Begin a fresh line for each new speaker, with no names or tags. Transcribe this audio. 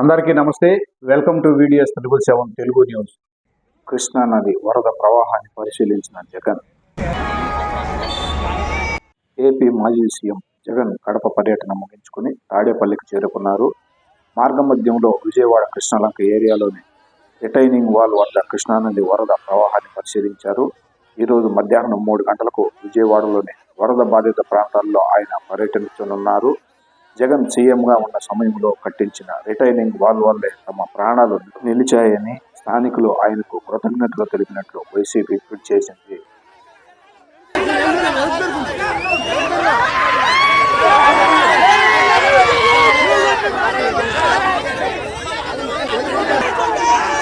అందరికీ నమస్తే. Welcome to videos triple seven Telugu news Krishna నది వరద ప్రవాహాన్ని పరిశీలించిన జగన్. ఏపీ మాజీ సీఎం జగన్ కడప పర్యటన ముగించుకుని తాడేపల్లికి చేరుకున్నారు. మార్గమధ్యంలో విజయవాడ కృష్ణలంక ఏరియాలోని రిటైనింగ్ వాల్ వద్ద కృష్ణానది వరద ప్రవాహాన్ని పరిశీలించారు. ఈరోజు మధ్యాహ్నం మూడు గంటలకు విజయవాడలోని వరద బాధిత ప్రాంతాల్లో ఆయన పర్యటించనున్నారు. జగన్ సీఎంగా ఉన్న సమయంలో కట్టించిన రిటైనింగ్ వాల్ వల్లే తమ ప్రాణాలు నిలిచాయని స్థానికులు ఆయనకు కృతజ్ఞతలు తెలిపినట్లు వైసీపీ ట్వీట్ చేసింది Yeah.